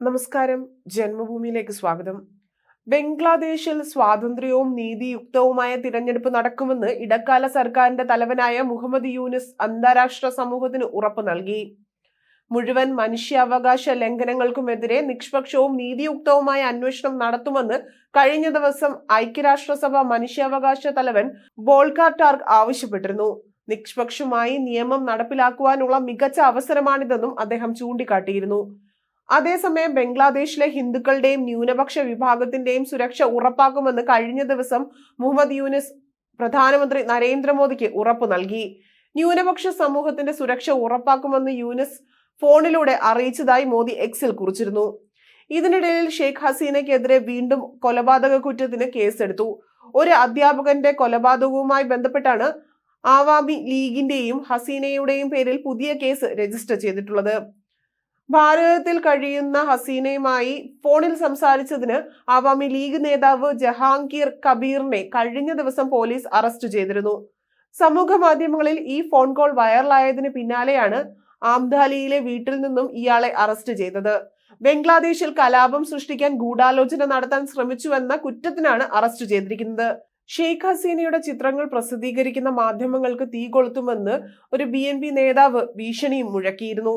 നമസ്കാരം. ജന്മഭൂമിയിലേക്ക് സ്വാഗതം. ബംഗ്ലാദേശിൽ സ്വാതന്ത്ര്യവും നീതിയുക്തവുമായ തിരഞ്ഞെടുപ്പ് നടക്കുമെന്ന് ഇടക്കാല സർക്കാരിന്റെ തലവനായ മുഹമ്മദ് യൂനിസ് അന്താരാഷ്ട്ര സമൂഹത്തിന് ഉറപ്പു നൽകി. മുഴുവൻ മനുഷ്യാവകാശ ലംഘനങ്ങൾക്കുമെതിരെ നിഷ്പക്ഷവും നീതിയുക്തവുമായ അന്വേഷണം നടത്തുമെന്ന് കഴിഞ്ഞ ദിവസം ഐക്യരാഷ്ട്രസഭ മനുഷ്യാവകാശ തലവൻ ബോൾക്കാർ ടാർഗ് ആവശ്യപ്പെട്ടിരുന്നു. നിഷ്പക്ഷമായി നിയമം നടപ്പിലാക്കുവാനുള്ള മികച്ച അവസരമാണിതെന്നും അദ്ദേഹം ചൂണ്ടിക്കാട്ടിയിരുന്നു. അതേസമയം ബംഗ്ലാദേശിലെ ഹിന്ദുക്കളുടെയും ന്യൂനപക്ഷ വിഭാഗത്തിന്റെയും സുരക്ഷ ഉറപ്പാക്കുമെന്ന് കഴിഞ്ഞ ദിവസം മുഹമ്മദ് യൂനിസ് പ്രധാനമന്ത്രി നരേന്ദ്രമോദിക്ക് ഉറപ്പു നൽകി. ന്യൂനപക്ഷ സമൂഹത്തിന്റെ സുരക്ഷ ഉറപ്പാക്കുമെന്ന് യൂനിസ് ഫോണിലൂടെ അറിയിച്ചതായി മോദി എക്സിൽ കുറിച്ചിരുന്നു. ഇതിനിടയിൽ ഷെയ്ഖ് ഹസീനയ്ക്കെതിരെ വീണ്ടും കൊലപാതക കുറ്റത്തിന് കേസെടുത്തു. ഒരു അധ്യാപകന്റെ കൊലപാതകവുമായി ബന്ധപ്പെട്ടാണ് ആവാമി ലീഗിന്റെയും ഹസീനയുടെയും പേരിൽ പുതിയ കേസ് രജിസ്റ്റർ ചെയ്തിട്ടുള്ളത്. ഭാരതത്തിൽ കഴിയുന്ന ഹസീനയുമായി ഫോണിൽ സംസാരിച്ചതിന് അവാമി ലീഗ് നേതാവ് ജഹാംഗീർ കബീറിനെ കഴിഞ്ഞ ദിവസം പോലീസ് അറസ്റ്റ് ചെയ്തിരുന്നു. സമൂഹ മാധ്യമങ്ങളിൽ ഈ ഫോൺ കോൾ വൈറലായതിന് പിന്നാലെയാണ് ആംദാലിയിലെ വീട്ടിൽ നിന്നും ഇയാളെ അറസ്റ്റ് ചെയ്തത്. ബംഗ്ലാദേശിൽ കലാപം സൃഷ്ടിക്കാൻ ഗൂഢാലോചന നടത്താൻ ശ്രമിച്ചുവെന്ന കുറ്റത്തിനാണ് അറസ്റ്റ് ചെയ്തിരിക്കുന്നത്. ഷെയ്ഖ് ഹസീനയുടെ ചിത്രങ്ങൾ പ്രസിദ്ധീകരിക്കുന്ന മാധ്യമങ്ങൾക്ക് തീ കൊളുത്തുമെന്ന് ഒരു ബി നേതാവ് ഭീഷണിയും മുഴക്കിയിരുന്നു.